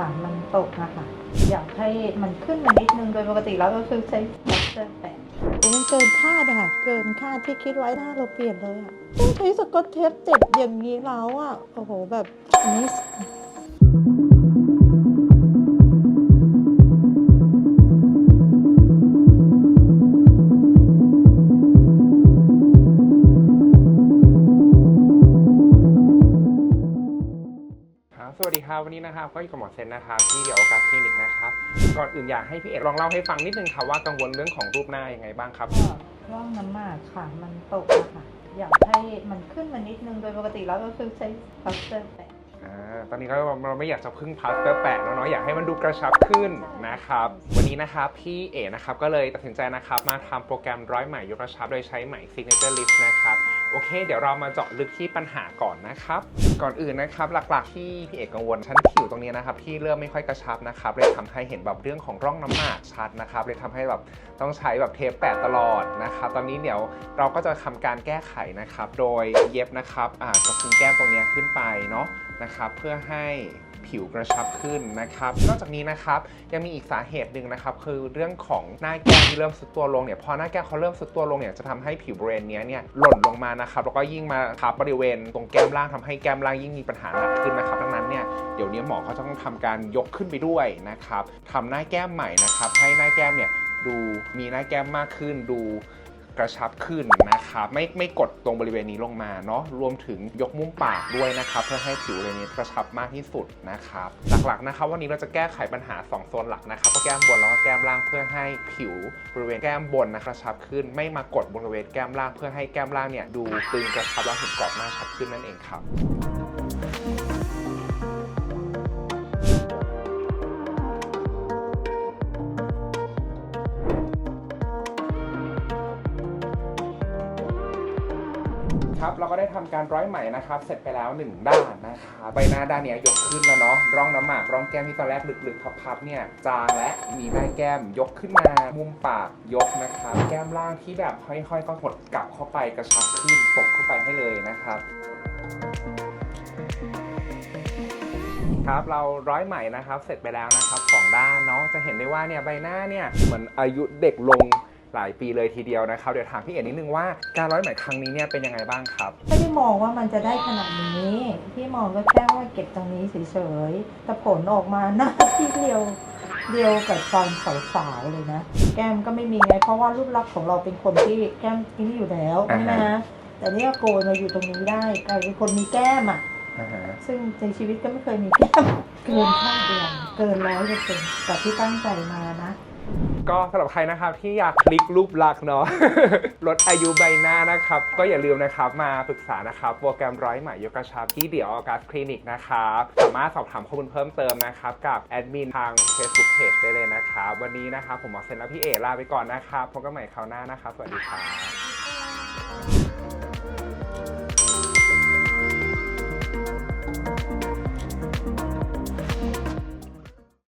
ค่ะ มันตกนะคะ อยากให้มันขึ้นมานิดนึงโดยปกติแล้วก็คือใช้บัสเตอร์แปะมันเกินคาดอะค่ะ เกินคาดที่คิดไว้หน้าเราเปลี่ยนเลยอะต้องใช้สกอตเทปติดอย่างนี้แล้วอะโอ้โหแบบนี้ สวัสดีครับวันนี้นะครับก็อยู่กับหมอเซนนะครับที่เดียวกับคลินิกนะครับก่อนอื่นอยากให้พี่เอกลองเล่าให้ฟังนิดนึงค่ะว่ากังวลเรื่องของรูปหน้ายังไงบ้างครับก็ร่องน้ำหมากค่ะ มันตกอะค่ะ อยากให้มันขึ้นมานิดนึงโดยปกติแล้วก็คือใช้บัสเตอร์แปะอ่าตอนนี้ก็เราไม่อยากจะพึ่งพลาสเตอร์แปะแล้วเนาะอยากให้มันดูกระชับขึ้นนะครับวั นี้นะครับพี่เอ๋นะครับก็เลยตัดสินใจนะครับมาทำโปรแกรมร้อยไหมยกระชับโดยใช้ไหม Signature Lift นะครับโอเค เดี๋ยวเรามาเจาะลึกที่ปัญหาก่อนนะครับ ก่อนอื่นนะครับ หลักๆที่พี่เอกกังวลชั้นผิวตรงนี้นะครับที่เริ่มไม่ค่อยกระชับนะครับเลยทำให้เห็นแบบเรื่องของร่องน้ำหมากชัดนะครับเลยทำให้แบบต้องใช้แบบเทปแปะตลอดนะครับตอนนี้เดี๋ยวเราก็จะทำการแก้ไขนะครับ โดยเย็บนะครับอ่ากระพุ้งแก้มตรงนี้ขึ้นไปเนาะนะครับ เพื่อให้ ผิวกระชับขึ้นนะครับ นอกจากนี้นะครับยังมีอีกสาเหตุหนึ่งนะครับคือเรื่องของหน้าแก้มที่เริ่มซุดตัวลงเนี่ยพอหน้าแก้มเขาเริ่มซุดตัวลงเนี่ยจะทำให้ผิวบริเวณนี้เนี่ยหล่นลงมานะครับแล้วก็ยิ่งมาทับบริเวณตรงแก้มล่างทำให้แก้มล่างยิ่งมีปัญหาหนักขึ้นนะครับดังนั้นเนี่ยเดี๋ยวนี้หมอเขาจะต้องทำการยกขึ้นไปด้วยนะครับทำหน้าแก้มใหม่นะครับให้หน้าแก้มเนี่ยดูมีหน้าแก้มมากขึ้นดู กระชับขึ้นนะครับไม่ไม่กดตรงบริเวณนี้ลงมาเนาะรวมถึงยกมุมปากด้วยนะครับ เพื่อให้ผิวบริเวณนี้กระชับมากที่สุดนะครับหลักๆนะครับ วันนี้เราจะแก้ไขปัญหา 2 โซนหลักนะครับก็แก้มบนแล้วก็แก้มล่างเพื่อให้ผิวบริเวณแก้มบนนะกระชับขึ้น ไม่มากดบริเวณแก้มล่าง เพื่อให้แก้มล่างเนี่ยดูตึงกระชับแล้วเห็นกรอบหน้าชัดขึ้นนั่นเองครับ ครับเราก็ได้ทำการร้อยไหมนะครับ เสร็จไปแล้ว 1 ด้านนะคะใบหน้าด้านนี้ยกขึ้นแล้วเนาะร่องน้ำหมากร่องแก้มที่ตอนแรกลึกๆพับๆเนี่ยจางและมีหน้าแก้มยกขึ้นมา มุมปากยกนะครับ แก้มล่างที่แบบค่อยๆ ก็หดกลับเข้าไปกระชับขึ้นตกเข้าไปให้เลยนะครับครับเราร้อยไหมนะครับ เสร็จไปแล้วนะครับสองด้านเนาะจะเห็นได้ว่าเนี่ยใบหน้าเนี่ยเหมือนอายุเด็กลง หลายปีเลยทีเดียวนะครับ เดี๋ยวถามพี่เอ๋นิดนึงว่าการร้อยไหมครั้งนี้เนี่ยเป็นยังไงบ้างครับ ไม่ได้มองว่ามันจะได้ขนาดนี้ที่มองก็แค่ว่าเก็บตรงนี้เฉยๆแต่ผลออกมาหน้าที่เดียวเดียวกับตอนสาวๆเลยนะ แก้มก็ไม่มีไงเพราะว่ารูปลักษณ์ของเราเป็นคนที่แก้มที่นี่อยู่แล้วใช่ไหมอ่าฮะฮะแต่เนี่ยโกนมาอยู่ตรงนี้ได้กลายเป็นคนมีแก้มอะอ่าฮะซึ่งในชีวิตก็ไม่เคยมีแก้มเกินคาดเดือนเกินร้อยเปอร์เซ็นต์กับที่ตั้งใจมานะ ก็สำหรับใครนะครับที่อยากคลิกรูปลักษณ์เนาะ ลดอายุใบหน้านะครับ ก็อย่าลืมนะครับมาปรึกษานะครับโปรแกรมร้อยไหมยกกระชับที่เดี๋ยวออกัสคลินิกนะครับสามารถสอบถามข้อมูลเพิ่มเติมนะครับกับแอดมินทาง Facebook Page ได้เลยนะครับวันนี้นะครับผมหมอเซนและพี่เอลาไปก่อนนะครับพบกันใหม่คราวหน้านะครับสวัสดีครับ